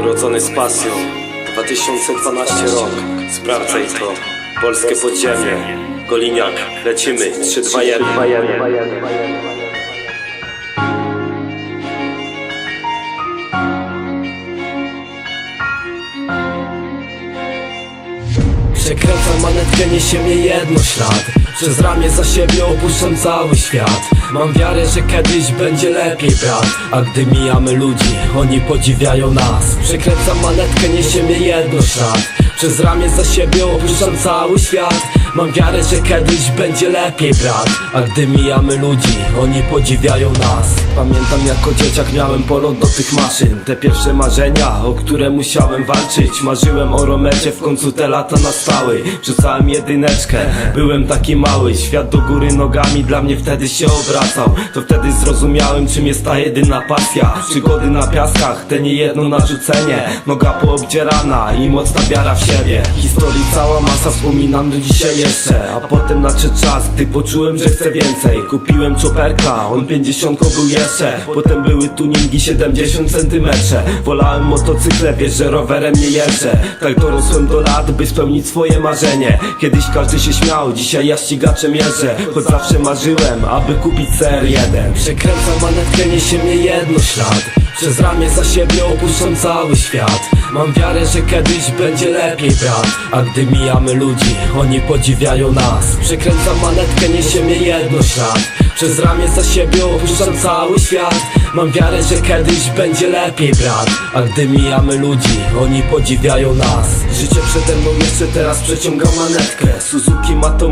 Urodzony z pasją. 2012 rok. Sprawdzaj to. Polskie podziemie. Goliniak. Lecimy. 3, Przekręcam manetkę, niesie mnie jedno ślad. Przez ramię za siebie opuszczam cały świat. Mam wiarę, że kiedyś będzie lepiej, brat. A gdy mijamy ludzi, oni podziwiają nas. Przekręcam manetkę, niesie mnie jedno ślad Przez ramię za siebie opuszczam cały świat. Mam wiarę, że kiedyś będzie lepiej, brat. A gdy mijamy ludzi, oni podziwiają nas. Pamiętam jako dzieciak miałem polot do tych maszyn. Te pierwsze marzenia, o które musiałem walczyć. Marzyłem o romecie, w końcu te lata nastały. Rzucałem jedyneczkę, byłem taki mały. Świat do góry nogami dla mnie wtedy się obracał. To wtedy zrozumiałem czym jest ta jedyna pasja. Przygody na piaskach, te niejedno narzucenie. Noga poobdzierana i mocna wiara w siebie Historii cała masa, wspominam do dzisiaj jeszcze. A potem nadszedł czas, gdy poczułem, że chcę więcej. Kupiłem czoperka, on 50 był jeszcze. Potem były tuningi 70 centymetrze. Wolałem motocykle, wiesz, że rowerem nie jeżdżę. Tak dorosłem do lat, by spełnić swoje marzenie. Kiedyś każdy się śmiał, dzisiaj ja ścigaczem jeżdżę. Choć zawsze marzyłem, aby kupić CR1 Przekręcam manetkę, niesie mnie jedno ślad. Przez ramię za siebie opuszczam cały świat. Mam wiarę, że kiedyś będzie lepiej, brat. A gdy mijamy ludzi, oni podziwiają nas. Przekręcam manetkę, niesie mnie jedno ślad Przez ramię za siebie opuszczam cały świat. Mam wiarę, że kiedyś będzie lepiej, brat. A gdy mijamy ludzi, oni podziwiają nas. Życie przede mną jeszcze teraz przeciągam manetkę. Suzuki ma to